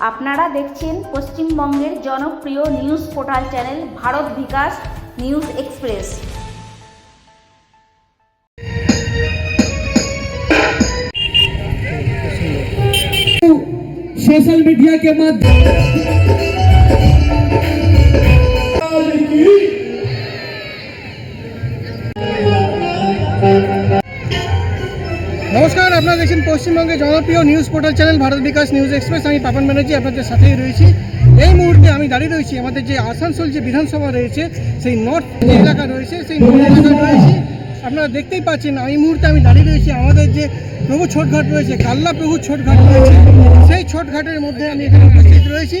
আপনারা দেখছেন পশ্চিমবঙ্গের জনপ্রিয় news portal channel Bharat Bikash news express social media के माध्यम নমস্কার আপনারা দেখছেন পশ্চিমবঙ্গের জনপ্রিয় news portal channel Bharat Bikash news express আমি পাপন ব্যানার্জি, আপনাদের সাথেই রয়েছি। এই মুহূর্তে আমি দাঁড়িয়ে রয়েছি আমাদের যে আসানসোল যে বিধানসভা রয়েছে, সেই নর্থ এলাকা রয়েছে, সেই নর্থ এলাকায় রয়েছি। আপনারা দেখতেই পাচ্ছেন, এই মুহূর্তে আমি দাঁড়িয়ে রয়েছি আমাদের যে প্রভু ছোটঘাট রয়েছে, কাল্লা প্রভু ছোটঘাট রয়েছে। সেই ছোটঘাটের মধ্যে আমি এখানে উপস্থিত রয়েছি।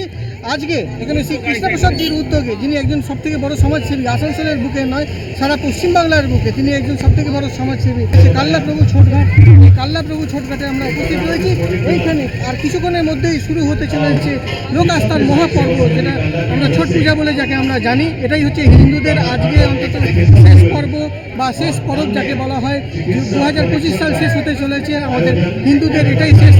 আজকে এখানে শ্রী কৃষ্ণপ্রসাদজির উদ্যোগে, যিনি একজন সবথেকে বড় সমাজসেবী, আসানসোলের বুকে নয়, সারা পশ্চিমবাংলার বুকে, তিনি একজন সবথেকে বড় সমাজসেবী। সে কাল্লা প্রভু ছোটঘাট, এই কাল্লা প্রভু ছোটঘাটে আমরা উপস্থিত রয়েছি। এইখানে আর কিছুক্ষণের মধ্যেই শুরু হতে চলেছে লোক আস্থার মহাপর্ব, যেটা আমরা ছট পূজা বলে যাকে আমরা জানি। এটাই হচ্ছে হিন্দুদের আজকে অন্তত শেষ পর্ব বা শেষ পরব, যাকে বলা হয়। দু হাজার পঁচিশ সাল শেষ হতে চলেছে। আমাদের হিন্দুদের এটাই শেষ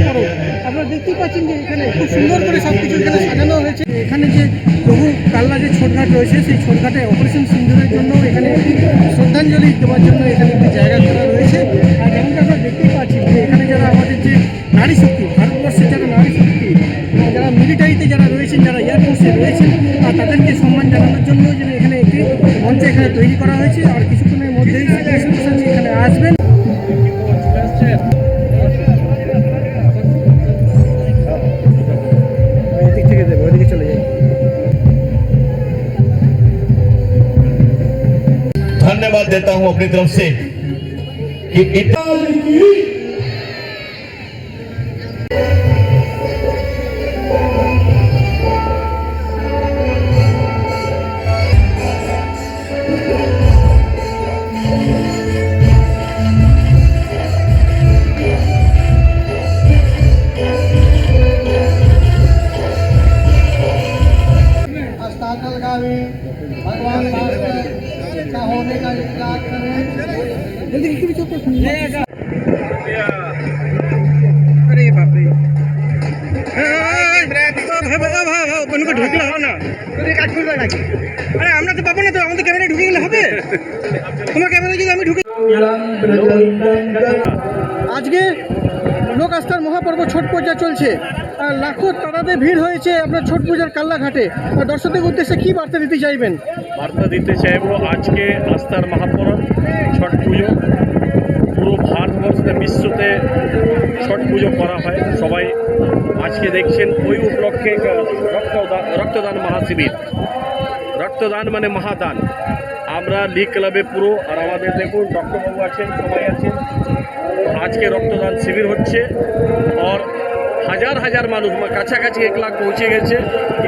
দেখতেই পাচ্ছেন যে এখানে খুব সুন্দর করে সব কিছু এখানে সাজানো হয়েছে। এখানে যে প্রভু কাল্লা যে ছোটঘাট রয়েছে, সেই ছোটঘাটে অপারেশন সিন্দুরের জন্য এখানে একটি শ্রদ্ধাঞ্জলি দেওয়ার জন্য এখানে একটি জায়গা করা রয়েছে। আর যেমনটা আমরা দেখতেই পাচ্ছি যে এখানে যারা আমাদের যে নারী শক্তি, ভারতবর্ষের যারা নারী শক্তি যারা মিলিটারিতে যারা রয়েছেন, যারা এয়ারফোর্সে রয়েছেন আর তাদেরকে সম্মান জানানোর জন্য যে এখানে একটি মঞ্চ এখানে তৈরি করা হয়েছে। আর কিছুক্ষণের মধ্যেই এখানে আসবেন। धन्यवाद देता हूँ अपनी तरफ़ से कि इतना নাকি আরে আমরা তো পাবো না তো আমাদের ক্যামেরায় গেলে হবে যদি আমি ঢুকে আজকে লোক আস্থার মহাপর্ব ছট পূজা চলছে। লাখো তারাদের ভিড় হয়েছে আপনার ছট পূজার কাল্লাঘাটে। দর্শকদের উদ্দেশ্যে কি বার্তা দিতে চাইবেন? বার্তা দিতে চাইব আজকে আস্থার মহাপর্ব, ছট পুজো। ভারতবর্ষে বিশ্বতে ছট পুজো করা হয়। সবাই আজকে দেখছেন ওই উপলক্ষে রক্তদান রক্তদান মহাশিবির। রক্তদান মানে মহাদান। আমরা লিগ ক্লাবে পুরো আর আমাদের দেখুন, ডক্টরবাবু আছেন, সবাই আছেন। আজকে রক্তদান শিবির হচ্ছে। আর হাজার হাজার মানুষ কাছাকাছি এক লাখ পৌঁছে গেছে।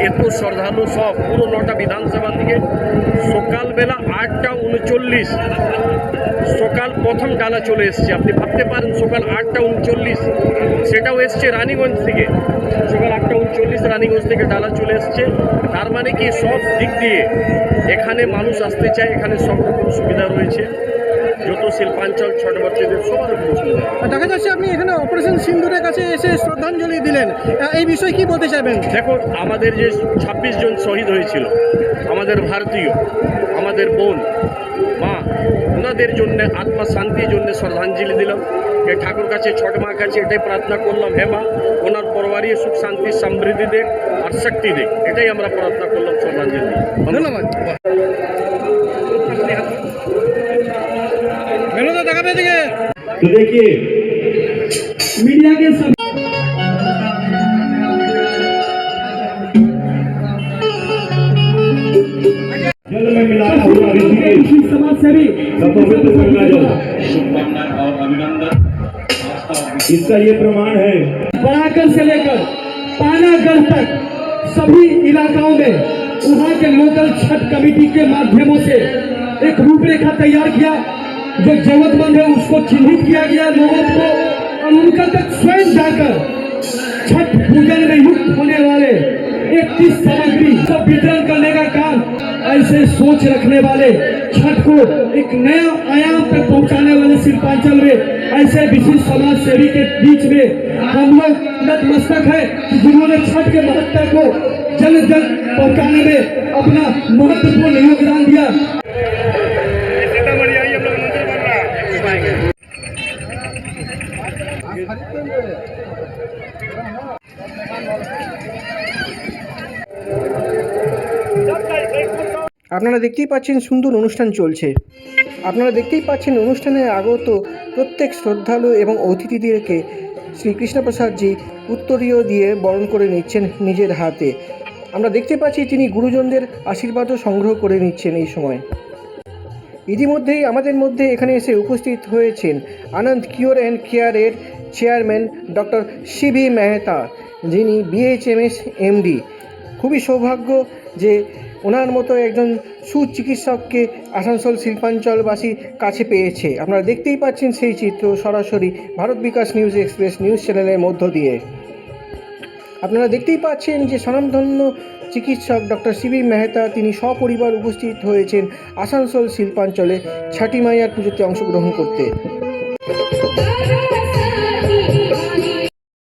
এত শ্রদ্ধালু সব। পুরো নটা বিধানসভা থেকে সকালবেলা আটটা উনচল্লিশ। সকাল প্রথম ডালা চলে এসছে। আপনি ভাবতে পারেন, সকাল আটটা উনচল্লিশ। সেটাও এসছে রানীগঞ্জ থেকে। সকাল আটটা উনচল্লিশ রানীগঞ্জ থেকে ডালা চলে এসছে। তার মানে কি সব দিক দিয়ে এখানে মানুষ আসতে চায়, এখানে সব রকম সুবিধা রয়েছে। শিল্পাঞ্চল ছোট বাচ্চাদের সবার দেখা যাচ্ছে আপনি এখানে অপারেশন সিন্দুরের কাছে এসে শ্রদ্ধাঞ্জলি দিলেন। এই বিষয়ে কি বলতে চাইবেন? দেখো আমাদের যে ছাব্বিশ জন শহীদ হয়েছিল আমাদের ভারতীয় আমাদের বোন মা ওনাদের জন্য আত্মা শান্তির জন্য শ্রদ্ধাঞ্জলি দিলাম। এ ঠাকুর কাছে ছট মা কাছে এটাই প্রার্থনা করলাম হে মা ওনার পরিবারে সুখ শান্তি সমৃদ্ধি দেখ আর শক্তি দেখ এটাই আমরা প্রার্থনা করলাম শ্রদ্ধাঞ্জলি ধন্যবাদ। तो देखिए, मीडिया के सब इसका ये प्रमाण है। बराकर से लेकर पानागढ़ तक सभी इलाकाओं में वहाँ के लोकल छठ कमेटी के माध्यमों से एक रूपरेखा तैयार किया। जो जरूरतमंद है उसको चिन्हित किया गया लोगों को, और उनका तक स्वयं जाकर छठ पूजन में युक्त होने वाले इकतीस सामग्री को वितरण करने का काम ऐसे सोच रखने वाले छठ को एक नया आयाम तक पहुँचाने वाले शिल्पांचल में, ऐसे विशिष्ट समाज सेवी के बीच में हम लोग नतमस्तक है जिन्होंने छठ के महत्व को जन जन पहुँचाने में अपना महत्वपूर्ण योगदान दिया। আপনারা দেখতেই পাচ্ছেন সুন্দর অনুষ্ঠান চলছে। আপনারা দেখতেই পাচ্ছেন অনুষ্ঠানে আগত প্রত্যেক শ্রদ্ধালু এবং অতিথিদেরকে শ্রীকৃষ্ণপ্রসাদজি উত্তরীয় দিয়ে বরণ করে নিচ্ছেন নিজের হাতে। আমরা দেখতে পাচ্ছি তিনি গুরুজনদের আশীর্বাদও সংগ্রহ করে নিচ্ছেন এই সময়। ইতিমধ্যেই আমাদের মধ্যে এখানে এসে উপস্থিত হয়েছেন আনন্দ কিওর অ্যান্ড কেয়ারের চেয়ারম্যান ডক্টর শিবি মেহতা, যিনি বিএইচএমএস এমডি খুবই সৌভাগ্য যে ওনার মতো একজন সুচিকিৎসককে আসানসোল শিল্পাঞ্চলবাসী কাছে পেয়েছে। আপনারা দেখতেই পাচ্ছেন সেই চিত্র সরাসরি Bharat Bikash news express news চ্যানেলের মধ্য দিয়ে। আপনারা দেখতেই পাচ্ছেন যে স্বনামধন্য চিকিৎসক ডক্টর শিবি মেহতা, তিনি সপরিবার উপস্থিত হয়েছেন আসানসোল শিল্পাঞ্চলে ছাটি মাইয়ার পুজোতে অংশগ্রহণ করতে।